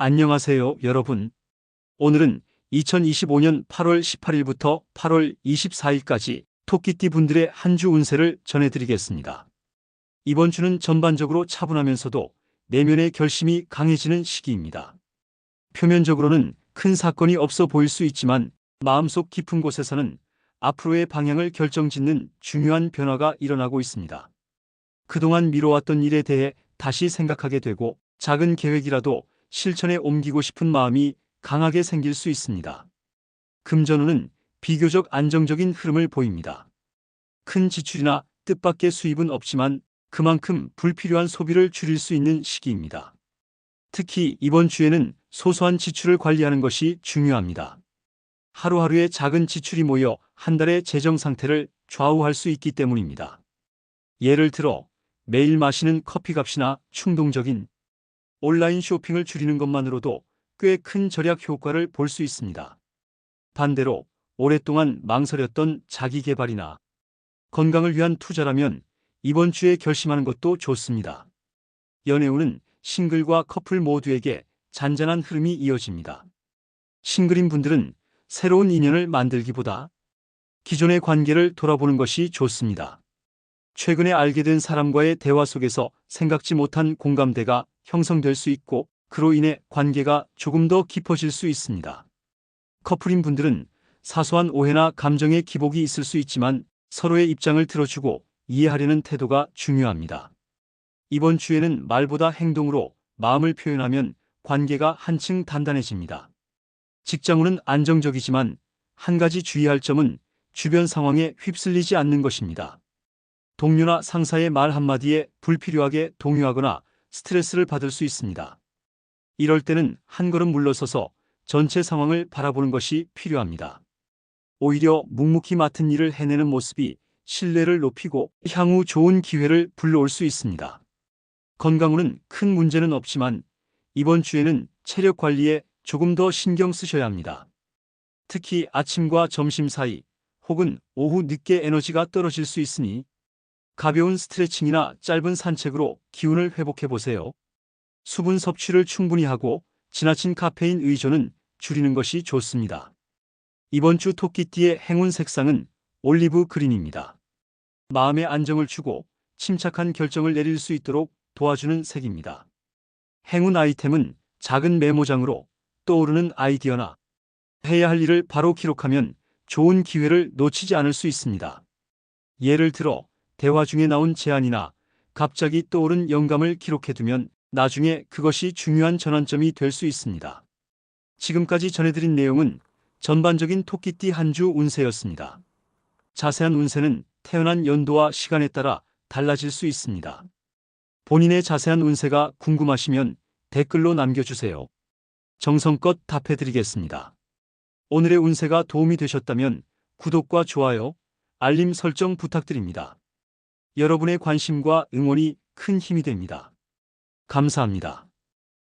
안녕하세요, 여러분. 오늘은 2025년 8월 18일부터 8월 24일까지 토끼띠 분들의 한 주 운세를 전해드리겠습니다. 이번 주는 전반적으로 차분하면서도 내면의 결심이 강해지는 시기입니다. 표면적으로는 큰 사건이 없어 보일 수 있지만 마음속 깊은 곳에서는 앞으로의 방향을 결정짓는 중요한 변화가 일어나고 있습니다. 그동안 미뤄왔던 일에 대해 다시 생각하게 되고 작은 계획이라도 실천에 옮기고 싶은 마음이 강하게 생길 수 있습니다. 금전운은 비교적 안정적인 흐름을 보입니다. 큰 지출이나 뜻밖의 수입은 없지만 그만큼 불필요한 소비를 줄일 수 있는 시기입니다. 특히 이번 주에는 소소한 지출을 관리하는 것이 중요합니다. 하루하루의 작은 지출이 모여 한 달의 재정 상태를 좌우할 수 있기 때문입니다. 예를 들어 매일 마시는 커피 값이나 충동적인 온라인 쇼핑을 줄이는 것만으로도 꽤 큰 절약 효과를 볼 수 있습니다. 반대로 오랫동안 망설였던 자기 개발이나 건강을 위한 투자라면 이번 주에 결심하는 것도 좋습니다. 연애운은 싱글과 커플 모두에게 잔잔한 흐름이 이어집니다. 싱글인 분들은 새로운 인연을 만들기보다 기존의 관계를 돌아보는 것이 좋습니다. 최근에 알게 된 사람과의 대화 속에서 생각지 못한 공감대가 형성될 수 있고 그로 인해 관계가 조금 더 깊어질 수 있습니다. 커플인 분들은 사소한 오해나 감정의 기복이 있을 수 있지만 서로의 입장을 들어주고 이해하려는 태도가 중요합니다. 이번 주에는 말보다 행동으로 마음을 표현하면 관계가 한층 단단해집니다. 직장운은 안정적이지만 한 가지 주의할 점은 주변 상황에 휩쓸리지 않는 것입니다. 동료나 상사의 말 한마디에 불필요하게 동요하거나 스트레스를 받을 수 있습니다. 이럴 때는 한 걸음 물러서서 전체 상황을 바라보는 것이 필요합니다. 오히려 묵묵히 맡은 일을 해내는 모습이 신뢰를 높이고 향후 좋은 기회를 불러올 수 있습니다. 건강운은 큰 문제는 없지만 이번 주에는 체력 관리에 조금 더 신경 쓰셔야 합니다. 특히 아침과 점심 사이 혹은 오후 늦게 에너지가 떨어질 수 있으니 가벼운 스트레칭이나 짧은 산책으로 기운을 회복해 보세요. 수분 섭취를 충분히 하고 지나친 카페인 의존은 줄이는 것이 좋습니다. 이번 주 토끼띠의 행운 색상은 올리브 그린입니다. 마음의 안정을 주고 침착한 결정을 내릴 수 있도록 도와주는 색입니다. 행운 아이템은 작은 메모장으로 떠오르는 아이디어나 해야 할 일을 바로 기록하면 좋은 기회를 놓치지 않을 수 있습니다. 예를 들어 대화 중에 나온 제안이나 갑자기 떠오른 영감을 기록해두면 나중에 그것이 중요한 전환점이 될 수 있습니다. 지금까지 전해드린 내용은 전반적인 토끼띠 한 주 운세였습니다. 자세한 운세는 태어난 연도와 시간에 따라 달라질 수 있습니다. 본인의 자세한 운세가 궁금하시면 댓글로 남겨주세요. 정성껏 답해드리겠습니다. 오늘의 운세가 도움이 되셨다면 구독과 좋아요, 알림 설정 부탁드립니다. 여러분의 관심과 응원이 큰 힘이 됩니다. 감사합니다.